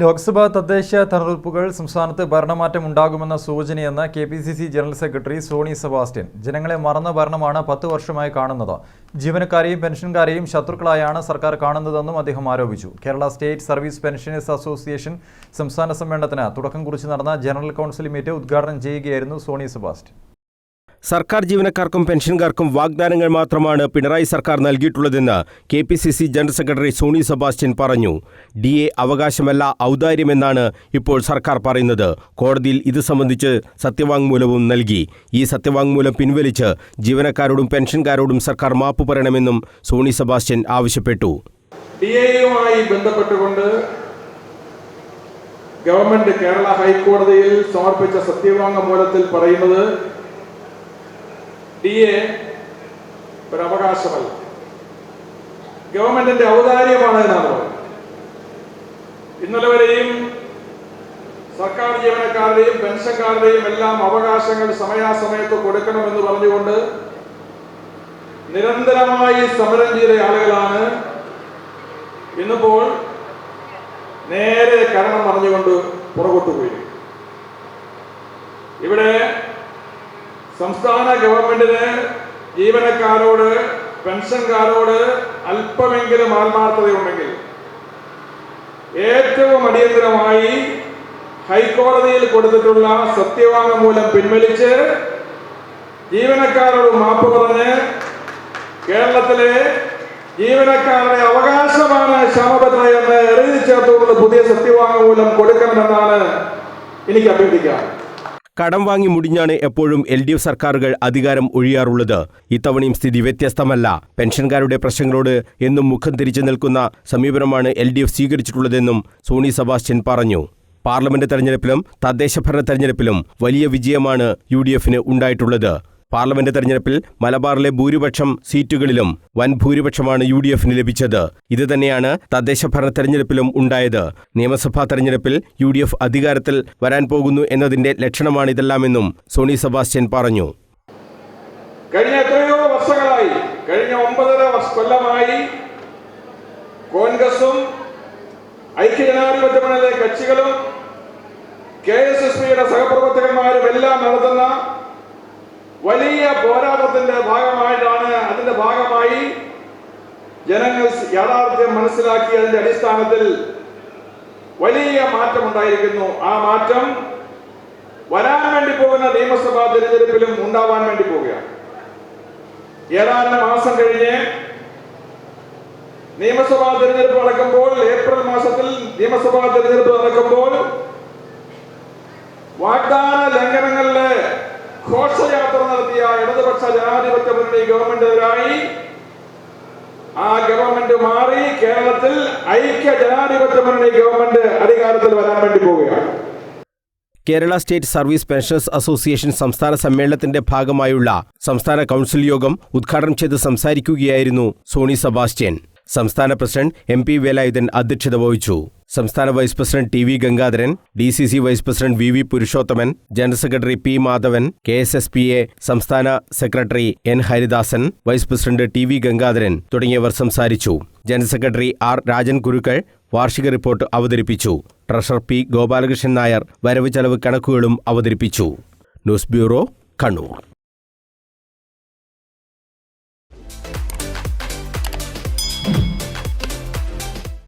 ലോക്സഭാ തദ്ദേശ തെരഞ്ഞെടുപ്പുകൾ സംസ്ഥാനത്ത് ഭരണമാറ്റം ഉണ്ടാകുമെന്ന സൂചനയെന്ന് K P C C general secretary Sony Sebastian. ജനങ്ങളെ മറന്ന ഭരണമാണ് പത്ത് വർഷമായി കാണുന്നത്. ജീവനക്കാരെയും പെൻഷൻകാരെയും ശത്രുക്കളായാണ് സർക്കാർ കാണുന്നതെന്നും അദ്ദേഹം ആരോപിച്ചു. Kerala state service pensioners association സംസ്ഥാന സമ്മേളനത്തിന് തുടക്കം കുറിച്ച് നടന്ന ജനറൽ കൗൺസിൽ മീറ്റ് ഉദ്ഘാടനം ചെയ്യുകയായിരുന്നു സോണി സെബാസ്റ്റ്യൻ. സർക്കാർ ജീവനക്കാർക്കും പെൻഷൻകാർക്കും വാഗ്ദാനങ്ങൾ മാത്രമാണ് പിണറായി സർക്കാർ നൽകിയിട്ടുള്ളതെന്ന് K P C C general secretary Sony Sebastian പറഞ്ഞു. ഡി എ അവകാശമല്ല ഔദാര്യമെന്നാണ് ഇപ്പോൾ സർക്കാർ പറയുന്നത്. കോടതിയിൽ ഇത് സംബന്ധിച്ച് സത്യവാങ്മൂലവും നൽകി. ഈ സത്യവാങ്മൂലം പിൻവലിച്ച് ജീവനക്കാരോടും പെൻഷൻകാരോടും സർക്കാർ മാപ്പ് പറയണമെന്നും സോണി സെബാസ്റ്റ്യൻ ആവശ്യപ്പെട്ടു. ബന്ധപ്പെട്ടുകൊണ്ട് ഗവൺമെന്റ് കേരള ഹൈക്കോടതിയിൽ സമർപ്പിച്ച സത്യവാങ്മൂലത്തിൽ പറയുന്നത് ഡി എ ഒരു അവകാശമല്ല. ഗവൺമെന്റിന്റെ ഔദാര്യമാണ് എന്നാണ് പറയുന്നത്. ഇന്നലെ വരെയും സർക്കാർ ജീവനക്കാരുടെയും പെൻഷൻകാരുടെയും എല്ലാം അവകാശങ്ങൾ സമയാസമയത്ത് കൊടുക്കണമെന്ന് പറഞ്ഞുകൊണ്ട് നിരന്തരമായി സമരം ചെയ്ത ആളുകളാണ് ഇന്നിപ്പോൾ നേരെ കരണം പറഞ്ഞുകൊണ്ട് പുറകോട്ട് പോയി ഇവിടെ സംസ്ഥാന ഗവൺമെന്റിന് ജീവനക്കാരോട് പെൻഷൻകാരോട് അല്പമെങ്കിലും ആത്മാർത്ഥതയുണ്ടെങ്കിൽ ഏറ്റവും അടിയന്തരമായി ഹൈക്കോടതിയിൽ കൊടുത്തിട്ടുള്ള സത്യവാങ്മൂലം പിൻവലിച്ച് ജീവനക്കാരോട് മാപ്പ് പറഞ്ഞ് കേരളത്തിലെ ജീവനക്കാരുടെ അവകാശമാണ് ക്ഷാമബദ്ധ എന്ന് എഴുതി ചേർത്തുകൊണ്ട് പുതിയ സത്യവാങ്മൂലം കൊടുക്കണമെന്നാണ് എനിക്ക് അഭ്യർത്ഥിക്കാം. കടം വാങ്ങി മുടിഞ്ഞാണ് എപ്പോഴും എൽ ഡി എഫ് സർക്കാരുകൾ അധികാരം ഒഴിയാറുള്ളത്. ഇത്തവണയും സ്ഥിതി വ്യത്യസ്തമല്ല. പെൻഷൻകാരുടെ പ്രശ്നങ്ങളോട് എന്നും മുഖം തിരിച്ചു നിൽക്കുന്ന സമീപനമാണ് എൽ ഡി എഫ് സ്വീകരിച്ചിട്ടുള്ളതെന്നും സോണി സെബാസ്റ്റ്യൻ പറഞ്ഞു. പാർലമെന്റ് തെരഞ്ഞെടുപ്പിലും തദ്ദേശഭരണ തെരഞ്ഞെടുപ്പിലും വലിയ വിജയമാണ് യു ഡി എഫിന് ഉണ്ടായിട്ടുള്ളത്. പാർലമെന്റ് തെരഞ്ഞെടുപ്പിൽ മലബാറിലെ ഭൂരിപക്ഷം സീറ്റുകളിലും വൻ ഭൂരിപക്ഷമാണ് യു ഡി എഫിന് ലഭിച്ചത് ഇതുതന്നെയാണ് തദ്ദേശഭരണ തെരഞ്ഞെടുപ്പിലും ഉണ്ടായത്. നിയമസഭാ തെരഞ്ഞെടുപ്പിൽ യു ഡി എഫ് അധികാരത്തിൽ വരാൻ പോകുന്നു എന്നതിന്റെ ലക്ഷണമാണിതെല്ലാമെന്നും സോണി സെബാസ്റ്റ്യൻ പറഞ്ഞു. കഴിഞ്ഞ എത്രയോ വർഷങ്ങളായി കഴിഞ്ഞ ഒമ്പതര കൊല്ലമായി കോൺഗ്രസും ഐക്യജനാധിപത്യ കക്ഷികളും കെ എസ് എസ് പിയുടെ സഹപ്രവർത്തകന്മാരും എല്ലാം നടത്തുന്ന വലിയ പോരാട്ടത്തിന്റെ ഭാഗമായിട്ടാണ് അതിന്റെ ഭാഗമായി ജനങ്ങൾ യാഥാർത്ഥ്യം മനസ്സിലാക്കി അതിന്റെ അടിസ്ഥാനത്തിൽ വലിയ മാറ്റം ഉണ്ടായിരിക്കുന്നു ആ മാറ്റം വരാൻ വേണ്ടി പോകുന്ന നിയമസഭാ തിരഞ്ഞെടുപ്പിലും ഉണ്ടാവാൻ വേണ്ടി പോവുകയാണ് ഏതാനും മാസം കഴിഞ്ഞ് നിയമസഭാ തിരഞ്ഞെടുപ്പ് നടക്കുമ്പോൾ ഏപ്രിൽ മാസത്തിൽ നിയമസഭാ തിരഞ്ഞെടുപ്പ് നടക്കുമ്പോൾ വാഗ്ദാന ഇടതുപക്ഷ ജനാധിപത്യ മുന്നണി ഗവൺമെന്റിനെതിരായി ആ ഗവൺമെന്റ് മാറി കേരളത്തിൽ ഐക്യ ജനാധിപത്യ മുന്നണി ഗവൺമെന്റ് അധികാരത്തിൽ വരാൻ വേണ്ടി പോവുകയാണ്. Kerala state service pensioners association സംസ്ഥാന സമ്മേളനത്തിന്റെ ഭാഗമായുള്ള സംസ്ഥാന കൗൺസിൽ യോഗം ഉദ്ഘാടനം ചെയ്ത് സംസാരിക്കുകയായിരുന്നു സോണി സബാസ്റ്റ്യൻ. സംസ്ഥാന പ്രസിഡന്റ് എം പി വേലായുധൻ അധ്യക്ഷത വഹിച്ചു. സംസ്ഥാന vice president T V Gangadharan D C C vice president V V Purushothaman general secretary P Madhavan K S S P A സംസ്ഥാന secretary N Haridasan vice president T V Gangadharan തുടങ്ങിയവർ സംസാരിച്ചു. General secretary R Rajan കുരുക്കൾ വാർഷിക report അവതരിപ്പിച്ചു. Treasurer P Gopalakrishnan Nair വരവ് ചെലവ് കണക്കുകളും അവതരിപ്പിച്ചു. News bureau Kannur.